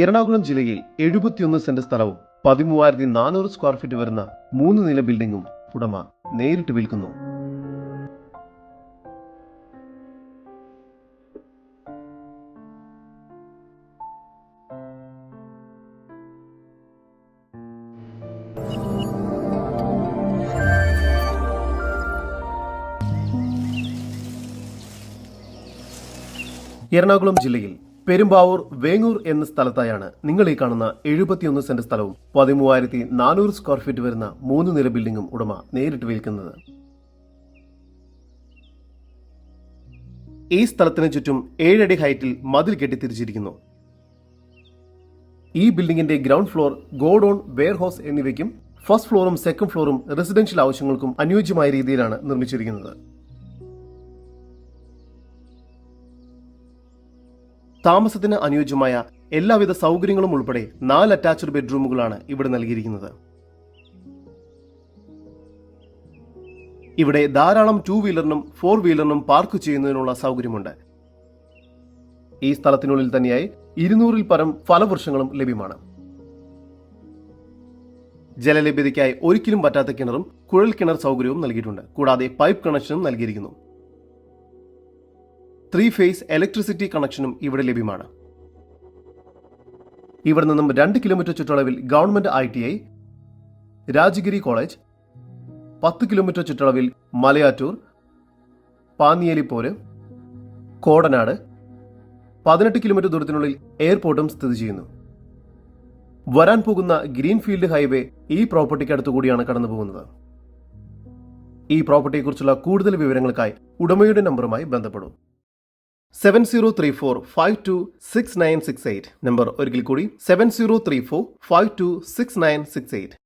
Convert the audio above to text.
എറണാകുളം ജില്ലയിൽ എഴുപത്തിയൊന്ന് സെന്റ് സ്ഥലവും പതിമൂവായിരത്തി നാനൂറ് സ്ക്വയർ ഫീറ്റ് വരുന്ന മൂന്ന് നില ബിൽഡിംഗും ഉടമ നേരിട്ട് വിൽക്കുന്നു. എറണാകുളം ജില്ലയിൽ പെരുമ്പാവൂർ വേങ്ങൂർ എന്ന സ്ഥലത്തായാണ് നിങ്ങൾ ഈ കാണുന്ന എഴുപത്തിയൊന്ന് സെന്റ് സ്ഥലവും പതിമൂവായിരത്തി നാനൂറ് സ്ക്വയർ ഫീറ്റ് വരുന്ന മൂന്ന് നില ബിൽഡിംഗും ഉടമ നേരിട്ട് വിൽക്കുന്നത്. ഈ സ്ഥലത്തിന് ചുറ്റും ഏഴടി ഹൈറ്റിൽ മതിൽ കെട്ടിത്തിരിച്ചിരിക്കുന്നു. ഈ ബിൽഡിംഗിന്റെ ഗ്രൗണ്ട് ഫ്ലോർ ഗോഡൌൺ വെയർഹൌസ് എന്നിവയ്ക്കും ഫസ്റ്റ് ഫ്ലോറും സെക്കൻഡ് ഫ്ലോറും റെസിഡൻഷ്യൽ ആവശ്യങ്ങൾക്കും അനുയോജ്യമായ രീതിയിലാണ് നിർമ്മിച്ചിരിക്കുന്നത്. താമസത്തിന് അനുയോജ്യമായ എല്ലാവിധ സൗകര്യങ്ങളും ഉൾപ്പെടെ നാല് അറ്റാച്ച്ഡ് ബെഡ്റൂമുകളാണ് ഇവിടെ നൽകിയിരിക്കുന്നത്. ഇവിടെ ധാരാളം ടൂ വീലറിനും ഫോർ വീലറിനും പാർക്ക് ചെയ്യുന്നതിനുള്ള സൗകര്യമുണ്ട്. ഈ സ്ഥലത്തിനുള്ളിൽ തന്നെയായി ഇരുന്നൂറിൽ പരം ഫലവൃക്ഷങ്ങളും ലഭ്യമാണ്. ജലലഭ്യതയ്ക്കായി ഒരിക്കലും പറ്റാത്ത കിണറും കുഴൽ കിണർ സൗകര്യവും നൽകിയിട്ടുണ്ട്. കൂടാതെ പൈപ്പ് കണക്ഷനും നൽകിയിരിക്കുന്നു. ത്രീ ഫേസ് ഇലക്ട്രിസിറ്റി കണക്ഷനും ഇവിടെ ലഭ്യമാണ്. ഇവിടെ നിന്നും രണ്ട് കിലോമീറ്റർ ചുറ്റളവിൽ government I T I Rajagiri college പത്ത് കിലോമീറ്റർ ചുറ്റളവിൽ മലയാറ്റൂർ പാന്നിയേലിപ്പോര് കോടനാട് പതിനെട്ട് കിലോമീറ്റർ ദൂരത്തിനുള്ളിൽ എയർപോർട്ടും സ്ഥിതി ചെയ്യുന്നു. വരാൻ പോകുന്ന ഗ്രീൻഫീൽഡ് ഹൈവേ ഈ പ്രോപ്പർട്ടിക്ക് അടുത്തുകൂടിയാണ് കടന്നു പോകുന്നത്. ഈ പ്രോപ്പർട്ടിയെക്കുറിച്ചുള്ള കൂടുതൽ വിവരങ്ങൾക്കായി ഉടമയുടെ നമ്പറുമായി ബന്ധപ്പെടും. Seven zero three four five two six nine six eight number ഒരിക്കൽ കൂടി seven zero three four five two six nine six eight